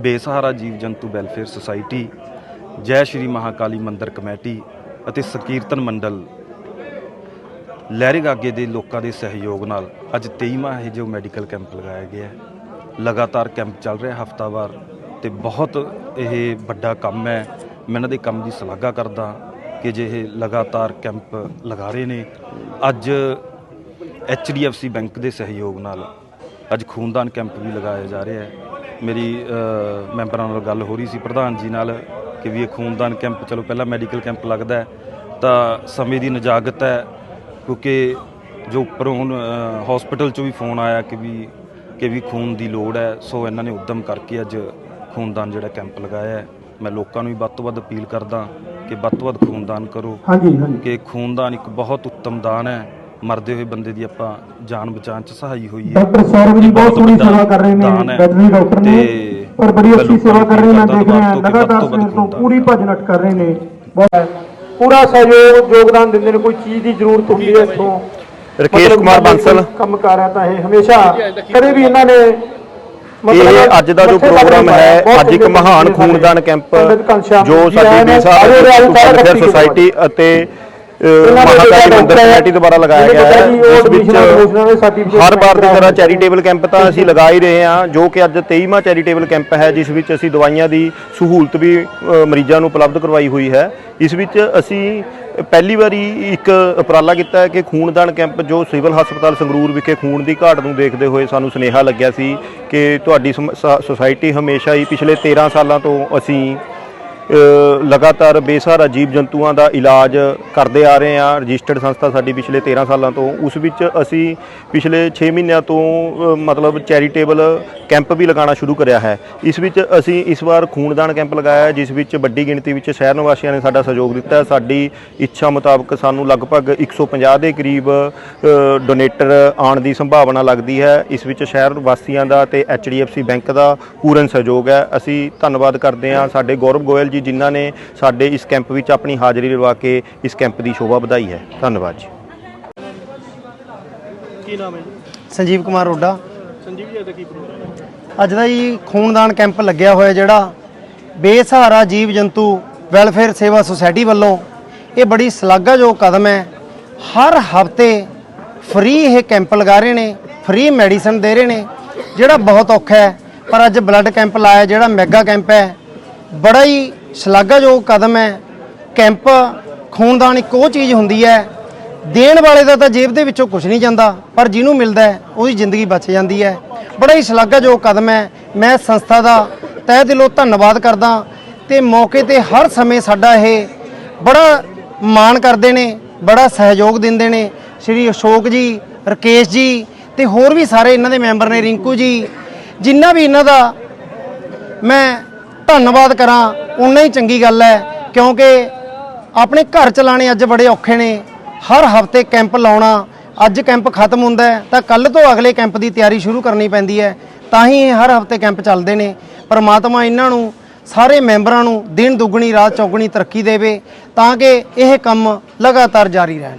ਬੇਸਹਾਰਾ ਜੀਵ ਜੰਤੂ ਵੈਲਫੇਅਰ ਸੁਸਾਇਟੀ, ਜੈ ਸ਼੍ਰੀ ਮਹਾਕਾਲੀ ਮੰਦਿਰ ਕਮੇਟੀ ਅਤੇ ਸਕੀਰਤਨ ਮੰਡਲ ਲਹਿਰੇਗਾਗੇ ਦੇ ਲੋਕਾਂ ਦੇ ਸਹਿਯੋਗ ਨਾਲ ਅੱਜ 23ਵਾਂ ਇਹ ਜੋ ਮੈਡੀਕਲ ਕੈਂਪ ਲਗਾਇਆ ਗਿਆ ਹੈ। ਲਗਾਤਾਰ ਕੈਂਪ ਚੱਲ ਰਿਹਾ ਹਫਤਾਵਾਰ ਤੇ ਬਹੁਤ ਇਹ ਵੱਡਾ ਕੰਮ ਹੈ। ਮੈਂ ਇਹਨਾਂ ਦੇ ਕੰਮ ਦੀ ਸ਼ਲਾਘਾ ਕਰਦਾ ਕਿ ਜੇ ਇਹ ਲਗਾਤਾਰ ਕੈਂਪ ਲਗਾ ਰਹੇ ਨੇ, ਅੱਜ HDFC ਬੈਂਕ ਦੇ ਸਹਿਯੋਗ ਨਾਲ ਅੱਜ ਖੂਨਦਾਨ ਕੈਂਪ ਵੀ ਲਗਾਇਆ ਜਾ ਰਿਹਾ ਹੈ। ਮੇਰੀ ਮੈਂਬਰਾਂ ਨਾਲ ਗੱਲ ਹੋ ਰਹੀ ਸੀ ਪ੍ਰਧਾਨ ਜੀ ਨਾਲ ਕਿ ਵੀ ਇਹ ਖੂਨਦਾਨ ਕੈਂਪ ਚਲੋ ਪਹਿਲਾਂ ਮੈਡੀਕਲ ਕੈਂਪ ਲੱਗਦਾ ਹੈ ਤਾਂ ਸਮੇਂ ਦੀ ਨਜਾਗਤ ਹੈ ਕਿਉਂਕਿ ਜੋ ਉੱਪਰੋਂ ਹੁਣ ਹਸਪੀਟਲ ਚੋਂ ਵੀ ਫੋਨ ਆਇਆ ਕਿ ਵੀ ਕਿ ਵੀ ਖੂਨ ਦੀ ਲੋੜ ਹੈ ਸੋ ਇਹਨਾਂ ਨੇ ਉਦਮ ਕਰਕੇ ਅੱਜ ਖੂਨਦਾਨ ਜਿਹੜਾ ਕੈਂਪ ਲਗਾਇਆ ਹੈ। ਮੈਂ ਲੋਕਾਂ ਨੂੰ ਵੀ ਵੱਧ ਤੋਂ ਵੱਧ ਅਪੀਲ ਕਰਦਾ ਕਿ ਵੱਧ ਤੋਂ ਵੱਧ ਖੂਨਦਾਨ ਕਰੋ ਹਾਂਜੀ ਹਾਂਜੀ। ਕਿ ਖੂਨਦਾਨ ਇੱਕ ਬਹੁਤ ਉੱਤਮ ਦਾਨ ਹੈ ਮਰਦੇ ਹੋਏ ਬੰਦੇ ਦੀ ਆਪਾਂ ਜਾਨ ਬਚਾਉਣ ਚ ਸਹਾਈ ਹੋਈ ਹੈ ਡਾਕਟਰ ਸੌਰਵ ਜੀ ਬਹੁਤ ਸੋਹਣੀ ਸੇਵਾ ਕਰ ਰਹੇ ਨੇ। ਵੈਟਰਨਰੀ ਡਾਕਟਰ ਨੇ ਔਰ ਬੜੀ ਅੱਛੀ ਸੇਵਾ ਕਰ ਰਹੇ ਨੇ ਮੈਂ ਦੇਖ ਰਿਹਾ ਲਗਾਤਾਰ। ਸਵੇਰ ਤੋਂ ਪੂਰੀ ਭੱਜ ਨੱਠ ਕਰ ਰਹੇ ਨੇ ਬਹੁਤ ਪੂਰਾ ਸਹਿਯੋਗ ਯੋਗਦਾਨ ਦਿੰਦੇ ਨੇ ਕੋਈ ਚੀਜ਼ ਦੀ ਜ਼ਰੂਰਤ ਹੁੰਦੀ ਹੈ ਇੱਥੋਂ ਰਕੇਸ਼ ਕੁਮਾਰ ਬਾਂਸਲ। ਕੰਮ ਕਰ ਰਿਹਾ ਤਾਂ ਇਹ ਹਮੇਸ਼ਾ ਕਦੇ ਵੀ ਇਹਨਾਂ ਨੇ ਇਹ ਅੱਜ ਦਾ ਜੋ ਪ੍ਰੋਗਰਾਮ ਹੈ ਅੱਜ ਇੱਕ ਮਹਾਨ ਖੂਨਦਾਨ। ਕੈਂਪ ਜੋ ਸਾਡੀ। ਬੇਸਹਾਰਾ ਸੁਸਾਇਟੀ ਅਤੇ ਮਹਾਕਾਲੀ ਜਿਹੜਾ ਮੰਦਿਰ ਡਾਕਟਰ ਕਮੇਟੀ ਦੁਆਰਾ ਲਗਾਇਆ ਗਿਆ ਹੈ। ਜੀ, ਉਹ ਜਿਸ admission admission ਦੇ certificate ਵਿੱਚ ਹਰ ਵਾਰ ਦੀ ਕਰਾਇਆ ਤਰ੍ਹਾਂ ਹੈ। ਚੈਰੀਟੇਬਲ ਕੈਂਪ ਤਾਂ ਅਸੀਂ ਲਗਾ ਹੀ ਰਹੇ ਹਾਂ ਜੋ ਕਿ ਅੱਜ 23ਵਾਂ ਚੈਰੀਟੇਬਲ ਕੈਂਪ ਹੈ ਜਿਸ ਵਿੱਚ ਅਸੀਂ ਦਵਾਈਆਂ ਦੀ ਸਹੂਲਤ ਵੀ ਮਰੀਜ਼ਾਂ ਨੂੰ ਉਪਲਬਧ ਕਰਵਾਈ ਹੋਈ ਹੈ। ਇਸ ਵਿੱਚ ਅਸੀਂ ਪਹਿਲੀ ਵਾਰੀ ਇੱਕ ਉਪਰਾਲਾ ਕੀਤਾ ਹੈ ਕਿ ਖੂਨਦਾਨ ਕੈਂਪ ਜੋ ਸਿਵਲ ਹਸਪਤਾਲ ਸੰਗਰੂਰ ਵਿਖੇ ਖੂਨ ਦੀ ਘਾਟ ਨੂੰ ਦੇਖਦੇ ਹੋਏ ਸਾਨੂੰ ਸੁਨੇਹਾ ਲੱਗਿਆ ਸੀ ਕਿ ਤੁਹਾਡੀ ਸੁਸਾਇਟੀ ਹਮੇਸ਼ਾ ਹੀ ਪਿਛਲੇ 13 ਸਾਲਾਂ ਤੋਂ ਅਸੀਂ ਲਗਾਤਾਰ ਬੇਸਹਾਰਾ ਜੀਵ ਜੰਤੂਆਂ ਦਾ ਇਲਾਜ ਕਰਦੇ ਆ ਰਹੇ ਹਾਂ। ਰਜਿਸਟਰਡ ਸੰਸਥਾ ਸਾਡੀ ਪਿਛਲੇ 13 ਸਾਲਾਂ ਤੋਂ ਉਸ ਵਿੱਚ ਅਸੀਂ ਪਿਛਲੇ 6 ਮਹੀਨਿਆਂ ਤੋਂ ਅ, ਮਤਲਬ ਚੈਰੀਟੇਬਲ ਕੈਂਪ ਵੀ ਲਗਾਉਣਾ ਸ਼ੁਰੂ ਕਰਿਆ ਹੈ। ਇਸ ਵਿੱਚ ਅਸੀਂ ਇਸ ਵਾਰ ਖੂਨਦਾਨ ਕੈਂਪ ਲਗਾਇਆ ਹੈ ਜਿਸ ਵਿੱਚ ਵੱਡੀ ਗਿਣਤੀ ਵਿੱਚ ਸ਼ਹਿਰ ਨਿਵਾਸੀਆਂ ਨੇ ਸਾਡਾ ਸਹਿਯੋਗ ਦਿੱਤਾ। ਹੈ ਸਾਡੀ ਇੱਛਾ ਮੁਤਾਬਕ ਸਾਨੂੰ ਲਗਭਗ 150 ਦੇ ਕਰੀਬ ਡੋਨੇਟਰ ਆਉਣ ਦੀ ਸੰਭਾਵਨਾ ਲੱਗਦੀ ਹੈ। ਇਸ ਵਿੱਚ ਸ਼ਹਿਰ ਵਾਸੀਆਂ ਦਾ ਤੇ HDFC ਬੈਂਕ ਦਾ ਪੂਰਨ ਸਹਿਯੋਗ ਹੈ। ਅਸੀਂ ਧੰਨਵਾਦ ਕਰਦੇ ਹਾਂ। ਸਾਡੇ ਗੌਰਵ ਗੋਇਲ ਜੀ ਜਿਨ੍ਹਾਂ ਨੇ ਸਾਡੇ ਇਸ ਕੈਂਪ ਵਿੱਚ ਆਪਣੀ ਹਾਜ਼ਰੀ ਲਵਾ ਕੇ ਇਸ ਕੈਂਪ ਦੀ ਸ਼ੋਭਾ ਵਧਾਈ ਹੈ। ਧੰਨਵਾਦ ਜੀ। ਕੀ ਨਾਮ ਹੈ ਜੀ? ਸੰਜੀਵ ਕੁਮਾਰ ਰੋਡਾ। ਸੰਜੀਵ ਜੀ ਦਾ ਕੀ ਪ੍ਰੋਗਰਾਮ ਹੈ? ਅੱਜ ਦਾ ਜੀ ਖੂਨਦਾਨ ਕੈਂਪ ਲੱਗਿਆ ਹੋਇਆ ਜਿਹੜਾ ਬੇਸਹਾਰਾ ਜੀਵ ਜੰਤੂ ਵੈਲਫੇਅਰ ਸੇਵਾ ਸੁਸਾਇਟੀ ਵੱਲੋਂ ਇਹ ਬੜੀ ਸ਼ਲਾਘਾਯੋਗ ਕਦਮ ਹੈ। ਹਰ ਹਫ਼ਤੇ ਫ੍ਰੀ ਇਹ ਕੈਂਪ ਲਗਾ ਰਹੇ ਨੇ ਫ੍ਰੀ ਮੈਡੀਸਨ ਦੇ ਰਹੇ ਨੇ ਜਿਹੜਾ ਬਹੁਤ ਔਖਾ ਹੈ। ਪਰ ਅੱਜ ਬਲੱਡ ਕੈਂਪ ਲਾਇਆ ਜਿਹੜਾ ਮੈਗਾ ਕੈਂਪ ਹੈ। ਬੜਾ ਹੀ ਸ਼ਲਾਘਾਯੋਗ ਕਦਮ ਹੈ। ਕੈਂਪ, ਖੂਨਦਾਨ ਇੱਕ ਉਹ ਚੀਜ਼ ਹੁੰਦੀ ਹੈ। ਦੇਣ ਵਾਲੇ ਦਾ ਤਾਂ ਜੇਬ ਦੇ ਵਿੱਚੋਂ ਕੁਝ ਨਹੀਂ ਜਾਂਦਾ, ਪਰ ਜਿਹਨੂੰ ਮਿਲਦਾ ਉਹਦੀ ਜ਼ਿੰਦਗੀ ਬਚ ਜਾਂਦੀ ਹੈ। ਬੜਾ ਹੀ ਸ਼ਲਾਘਾਯੋਗ ਕਦਮ ਹੈ। ਮੈਂ ਸੰਸਥਾ ਦਾ ਤਹਿ ਦਿਲੋਂ ਧੰਨਵਾਦ ਕਰਦਾ ਤੇ ਮੌਕੇ ਤੇ ਹਰ ਸਮੇਂ ਸਾਡਾ ਇਹ ਬੜਾ ਮਾਣ ਕਰਦੇ ਨੇ, ਬੜਾ ਸਹਿਯੋਗ ਦਿੰਦੇ ਨੇ। ਸ਼੍ਰੀ ਅਸ਼ੋਕ ਜੀ, ਰਕੇਸ਼ ਜੀ ਤੇ ਹੋਰ ਵੀ ਸਾਰੇ ਇਹਨਾਂ ਦੇ ਮੈਂਬਰ ਨੇ, ਰਿੰਕੂ ਜੀ। ਜਿੰਨਾ ਵੀ ਇਹਨਾਂ ਦਾ ਮੈਂ ਧੰਨਵਾਦ ਕਰਾਂ। ਉਨਾ ਹੀ ਚੰਗੀ ਗੱਲ ਹੈ, ਕਿਉਂਕਿ ਆਪਣੇ ਘਰ ਚਲਾਣੇ ਅੱਜ ਬੜੇ ਔਖੇ ਨੇ। ਹਰ ਹਫ਼ਤੇ ਕੈਂਪ ਲਾਉਣਾ, ਅੱਜ ਕੈਂਪ ਖਤਮ ਹੁੰਦਾ ਤਾਂ ਕੱਲ ਤੋਂ ਅਗਲੇ ਕੈਂਪ ਦੀ ਤਿਆਰੀ ਸ਼ੁਰੂ ਕਰਨੀ ਪੈਂਦੀ ਹੈ। ਤਾਂ ਹੀ ਇਹ ਹਰ ਹਫ਼ਤੇ ਕੈਂਪ ਚੱਲਦੇ ਨੇ। ਪਰਮਾਤਮਾ ਇਹਨਾਂ ਨੂੰ, ਸਾਰੇ ਮੈਂਬਰਾਂ ਨੂੰ ਦਿਨ ਦੁੱਗਣੀ, ਰਾਤ ਚੌਗਣੀ ਤਰੱਕੀ ਦੇਵੇ, ਤਾਂ ਕਿ ਇਹ ਕੰਮ ਲਗਾਤਾਰ ਜਾਰੀ ਰਹਿਣ।